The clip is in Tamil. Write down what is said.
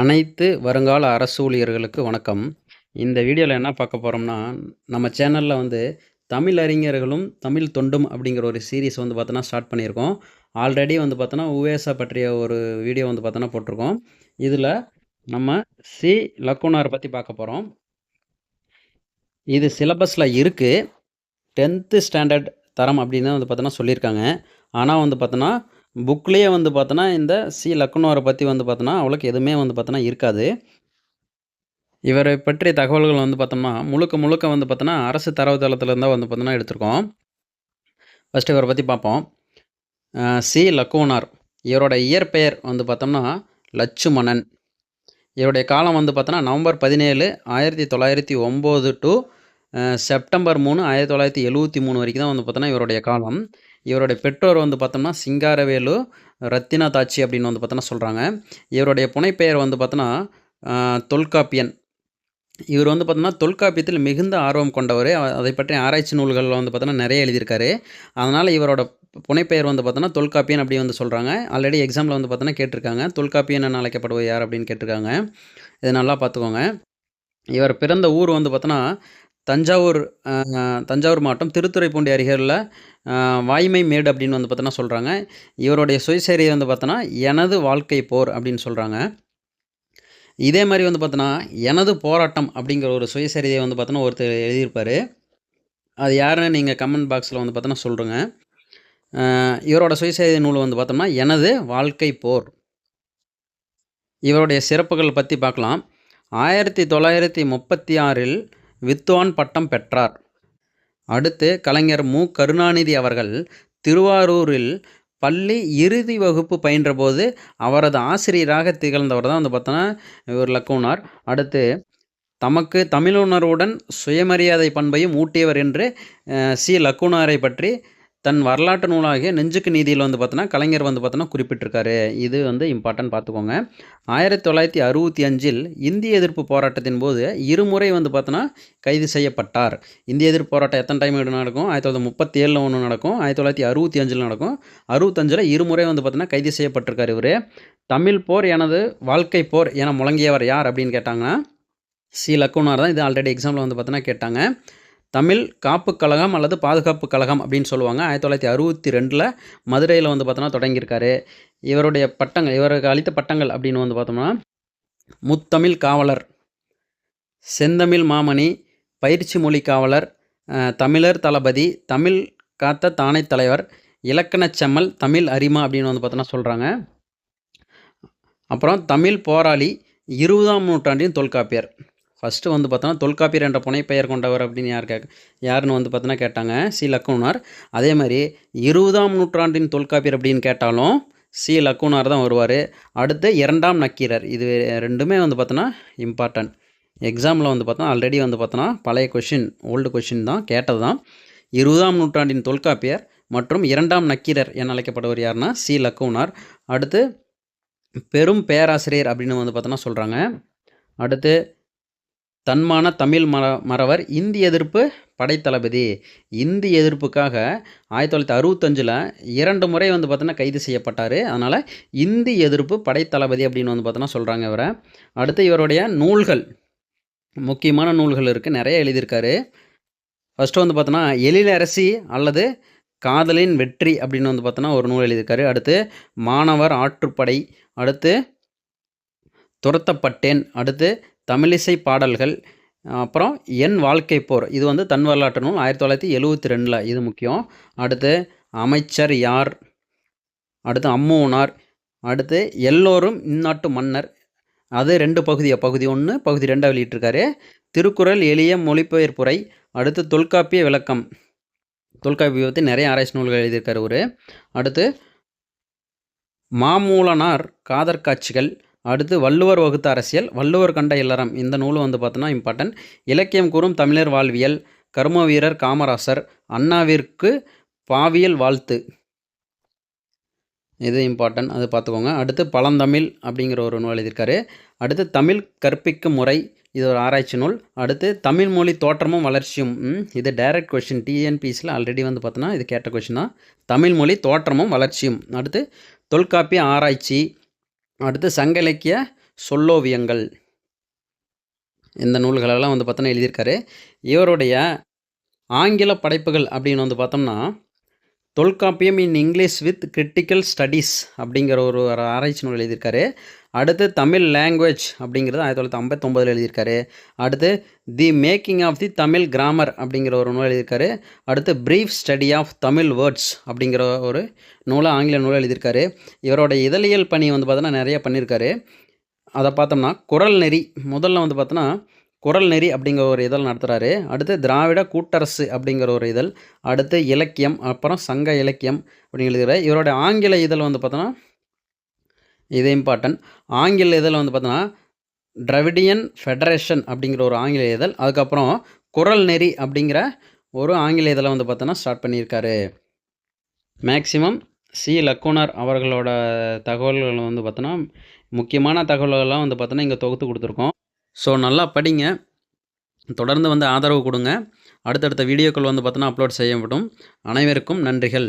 அனைத்து வருங்கால அரசு ஊழியர்களுக்கு வணக்கம். இந்த வீடியோவில் என்ன பார்க்க போகிறோம்னா நம்ம சேனலில் வந்து தமிழ் அறிஞர்களும், தமிழ் தொண்டும் அப்படிங்கிற ஒரு சீரிஸ் வந்து பார்த்தோன்னா ஸ்டார்ட் பண்ணியிருக்கோம். ஆல்ரெடி வந்து பார்த்தோன்னா, உவேசா பற்றிய ஒரு வீடியோ வந்து பார்த்தோன்னா போட்டிருக்கோம். இதில் நம்ம சி. லக்குனார் பற்றி பார்க்க போகிறோம் இது சிலபஸில் இருக்குது டென்த்து ஸ்டாண்டர்ட் தரம் அப்படின்னு வந்து பார்த்தோன்னா சொல்லியிருக்காங்க. ஆனால் வந்து பார்த்தோன்னா, புக்லேயே வந்து பார்த்தோன்னா, இந்த சி. லக்னோரை பற்றி வந்து பார்த்தோன்னா, அவ்வளோக்கு எதுவுமே வந்து பார்த்தோன்னா இருக்காது. இவரை பற்றிய தகவல்கள் வந்து பார்த்தோம்னா, முழுக்க முழுக்க வந்து பார்த்தோன்னா, அரசு தரவுத்தளத்தில் இருந்தால் வந்து பார்த்தோன்னா எடுத்திருக்கோம். ஃபஸ்ட்டு இவரை பற்றி பார்ப்போம். சி. லக்குனார். இவரோட இயற்பெயர் வந்து பார்த்தோம்னா, லட்சுமணன். இவருடைய காலம் வந்து பார்த்தோன்னா, நவம்பர் பதினேழு ஆயிரத்தி தொள்ளாயிரத்தி ஒம்பது டு செப்டம்பர் 3, 1973 வரைக்கும் தான் வந்து பார்த்தோன்னா, இவருடைய காலம். இவருடைய பெற்றோர் வந்து பார்த்தோம்னா, சிங்காரவேலு ரத்தினதாட்சி அப்படின்னு வந்து பார்த்தோன்னா சொல்கிறாங்க இவருடைய புனைப்பெயர் வந்து பார்த்தோன்னா, தொல்காப்பியன். இவர் வந்து பார்த்தோன்னா தொல்காப்பியத்தில் மிகுந்த ஆர்வம் கொண்டவர் அதை பற்றிய ஆராய்ச்சி நூல்களில் வந்து பார்த்தோன்னா, நிறைய எழுதியிருக்காரு. அதனால் இவரோட புனைப்பெயர் வந்து பார்த்தோன்னா, தொல்காப்பியன் அப்படி வந்து சொல்கிறாங்க ஆல்ரெடி எக்ஸாமில் வந்து பார்த்தோன்னா கேட்டிருக்காங்க. தொல்காப்பியன் என யார் அப்படின்னு கேட்டிருக்காங்க. இதை நல்லா பார்த்துக்கோங்க. இவர் பிறந்த ஊர் வந்து பார்த்தோன்னா, தஞ்சாவூர் தஞ்சாவூர் மாவட்டம் திருத்துறைப்பூண்டி அருகிலுள்ள வாய்மை மேடு அப்படின்னு வந்து பார்த்தோன்னா சொல்கிறாங்க இவருடைய சுயசரிதை வந்து பார்த்தோன்னா, எனது வாழ்க்கை போர் அப்படின்னு சொல்கிறாங்க இதே மாதிரி வந்து பார்த்தோன்னா, எனது போராட்டம் அப்படிங்கிற ஒரு சுயசரிதை வந்து பார்த்தோன்னா, ஒருத்தர் எழுதியிருப்பார் அது யாருன்னு நீங்கள் கமெண்ட் பாக்ஸில் வந்து பார்த்தோன்னா சொல்கிறேங்க இவரோட சுயசரிதை நூல் வந்து பார்த்தோம்னா, எனது வாழ்க்கை போர். இவருடைய சிறப்புகள் பற்றி பார்க்கலாம். 1936ல் வித்வான் பட்டம் பெற்றார். அடுத்து கலைஞர் மு. கருணாநிதி அவர்கள் திருவாரூரில் பள்ளி இறுதி வகுப்பு பயின்றபோது, அவரது ஆசிரியராக திகழ்ந்தவர் தான் வந்து பார்த்தோன்னா, இவர் லக்குனார். அடுத்து தமக்கு தமிழுணர்வுடன் சுயமரியாதை பண்பையும் ஊட்டியவர் என்று சி. லக்குனாரை பற்றி தன் வரலாற்று நூலாகிய நெஞ்சுக்கு நீதியில் வந்து பார்த்தோன்னா, கலைஞர் வந்து பார்த்தோன்னா குறிப்பிட்டிருக்காரு. இது வந்து இம்பார்ட்டன்ட் பார்த்துக்கோங்க. 1965ல் இந்திய எதிர்ப்பு போராட்டத்தின் போது இருமுறை வந்து பார்த்தோன்னா, கைது செய்யப்பட்டார். இந்திய எதிர்ப்பு போராட்டம் எத்தனை டைம் நடக்கும்? ஆயிரத்தி தொள்ளாயிரத்தி முப்பத்தேலில் ஒன்று நடக்கும். 1965ல நடக்கும். 65ல இருமுறை வந்து பார்த்தோன்னா, கைது செய்யப்பட்டிருக்காரு இவரு. தமிழ் போர் எனது வாழ்க்கை போர் என முழங்கியவர் யார் அப்படின்னு கேட்டாங்கன்னா, சி. லக்குனார் தான். இது ஆல்ரெடி எக்ஸாம்ல வந்து பார்த்தோன்னா கேட்டாங்க. தமிழ் காப்பு கழகம் அல்லது பாதுகாப்பு கழகம் அப்படின்னு சொல்லுவாங்க. ஆயிரத்தி தொள்ளாயிரத்தி அறுபத்தி ரெண்டில் மதுரையில் வந்து பார்த்தோன்னா தொடங்கியிருக்காரு. இவருடைய பட்டங்கள் இவருக்கு அளித்த பட்டங்கள் அப்படின்னு வந்து பார்த்தோம்னா, முத்தமிழ் காவலர், செந்தமிழ் மாமணி, பயிற்சி மொழி காவலர், தமிழர் தளபதி, தமிழ் காத்த தானை தலைவர், இலக்கணச் செம்மல், தமிழ் அரிமா அப்படின்னு வந்து பார்த்தோன்னா சொல்கிறாங்க அப்புறம் தமிழ் போராளி, 20ஆம் நூற்றாண்டின் தொல்காப்பியர். ஃபர்ஸ்ட்டு வந்து பார்த்தோன்னா, தொல்காப்பியர் என்ற புனைப்பெயர் கொண்டவர் அப்படின்னு யார் கேட்க யாருன்னு வந்து பார்த்தோன்னா கேட்டாங்க. சி. லக்குனார். அதே மாதிரி இருபதாம் நூற்றாண்டின் தொல்காப்பியர் அப்படின்னு கேட்டாலும், சி. லக்குனார் தான் வருவார் அடுத்து இரண்டாம் நக்கீரர். இது ரெண்டுமே வந்து பார்த்தோன்னா இம்பார்ட்டன்ட். எக்ஸாமில் வந்து பார்த்தோன்னா, ஆல்ரெடி வந்து பார்த்தோன்னா, பழைய கொஷின் ஓல்டு கொஷின் தான் கேட்டது தான். 20ஆம் நூற்றாண்டின் தொல்காப்பியர் மற்றும் இரண்டாம் நக்கீரர் என அழைக்கப்படுவர் யாருன்னா, சி. லக்குனார். அடுத்து பெரும் பேராசிரியர் அப்படின்னு வந்து பார்த்தோன்னா சொல்கிறாங்க அடுத்து தன்மான தமிழ் மற மறவர் இந்தி எதிர்ப்பு படைத்தளபதி. இந்தி எதிர்ப்புக்காக 1965ல 2 முறை வந்து பார்த்தோன்னா கைது செய்யப்பட்டார் அதனால் இந்தி எதிர்ப்பு படைத்தளபதி அப்படின்னு வந்து பார்த்தோன்னா சொல்கிறாங்க இவரை அடுத்து இவருடைய நூல்கள். முக்கியமான நூல்கள் இருக்குது நிறைய எழுதியிருக்காரு. ஃபஸ்ட்டு வந்து பார்த்தோன்னா, எழிலரசி அல்லது காதலின் வெற்றி அப்படின்னு வந்து பார்த்தோன்னா, ஒரு நூல் எழுதியிருக்காரு. அடுத்து மாணவர் ஆற்றுப்படை. அடுத்து துரத்தப்பட்டேன். அடுத்து தமிழிசை பாடல்கள். அப்புறம் என் வாழ்க்கை போர். இது வந்து தன் வரலாற்று நூல் 1972ல இது முக்கியம். அடுத்து அமைச்சர் யார்? அடுத்து அம்மூனார். அடுத்து எல்லோரும் இந்நாட்டு மன்னர். அது ரெண்டு பகுதியாக பகுதி ஒன்று பகுதி ரெண்டாக வெளியிட்டிருக்காரு. திருக்குறள் எளிய மொழிபெயர்ப்புரை. அடுத்து தொல்காப்பிய விளக்கம். தொல்காப்பிய பற்றி நிறைய ஆராய்ச்சி நூல்கள் எழுதியிருக்காரு ஒரு அடுத்து மாமூலனார் காதற் காட்சிகள். அடுத்து வள்ளுவர் வகுத்த அரசியல், வள்ளுவர் கண்ட இல்லறம். இந்த நூலும் வந்து பார்த்தோன்னா இம்பார்ட்டன்ட். இலக்கியம் கூறும் தமிழர் வாழ்வியல், கர்ம வீரர் காமராசர், அண்ணாவிற்கு பாவியல் வாழ்த்து. இது இம்பார்ட்டன்ட். அது பார்த்துக்கோங்க. அடுத்து பழந்தமிழ் அப்படிங்கிற ஒரு நூல் எழுதியிருக்காரு. அடுத்து தமிழ் கற்பிக்கும் முறை. இது ஒரு ஆராய்ச்சி நூல். அடுத்து தமிழ் மொழி தோற்றமும் வளர்ச்சியும். ம் இது டைரக்ட் கொஷின் டிஎன்பிஎஸ்சில ஆல்ரெடி வந்து பார்த்தோன்னா, இது கேட்ட கொஷின் தான். தமிழ் மொழி தோற்றமும் வளர்ச்சியும். அடுத்து தொல்காப்பிய ஆராய்ச்சி. அடுத்து சங்க இலக்கிய சொல்லோவியங்கள். இந்த நூல்களெல்லாம் வந்து பார்த்தோன்னா எழுதியிருக்காரு. இவருடைய ஆங்கில படைப்புகள் அப்படின்னு வந்து பார்த்தோம்னா Tolkappiyam in English with critical studies அப்படிங்கிற ஒரு ஆராய்ச்சி நூல் எழுதியிருக்காரு. அடுத்து தமிழ் லாங்குவேஜ் அப்படிங்கிறது ஆயிரத்தி தொள்ளாயிரத்தி ஐம்பத்தொம்பதில் எழுதியிருக்காரு. அடுத்து the making of the Tamil grammar அப்படிங்கிற ஒரு நூல் எழுதியிருக்காரு. அடுத்து brief study of Tamil words அப்படிங்கிற ஒரு நூலை ஆங்கில நூலை எழுதியிருக்காரு. இவரோட இதழியல் பணி வந்து பார்த்தோன்னா நிறைய பண்ணியிருக்காரு. அதை பார்த்தோம்னா குரல் நெறி. முதல்ல வந்து பார்த்தோன்னா குரல் நெறி அப்படிங்கிற ஒரு இதழ் நடத்துகிறாரு அடுத்து திராவிட கூட்டரசு அப்படிங்கிற ஒரு இதழ். அடுத்து இலக்கியம் அப்புறம் சங்க இலக்கியம் அப்படின்னு எழுதுகிற இவரோட ஆங்கில இதழ் வந்து பார்த்தோன்னா இது இம்பார்ட்டன்ட் ஆங்கில இதழ் வந்து பார்த்தோன்னா டிரவிடியன் ஃபெடரேஷன் அப்படிங்கிற ஒரு ஆங்கில இதழ். அதுக்கப்புறம் குரல் நெறி அப்படிங்கிற ஒரு ஆங்கில இதழை வந்து பார்த்தோன்னா ஸ்டார்ட் பண்ணியிருக்காரு. மேக்சிமம் சி லக்குனர் அவர்களோட தகவல்கள் வந்து பார்த்தோன்னா முக்கியமான தகவல்கள்லாம் வந்து பார்த்தோன்னா இங்கே தொகுத்து கொடுத்துருக்கோம். ஸோ நல்லா படிங்க. தொடர்ந்து வந்து ஆதரவு கொடுங்க. அடுத்தடுத்த வீடியோக்கள் வந்து பார்த்தோன்னா அப்லோட் செய்யப்படும். அனைவருக்கும் நன்றிகள்.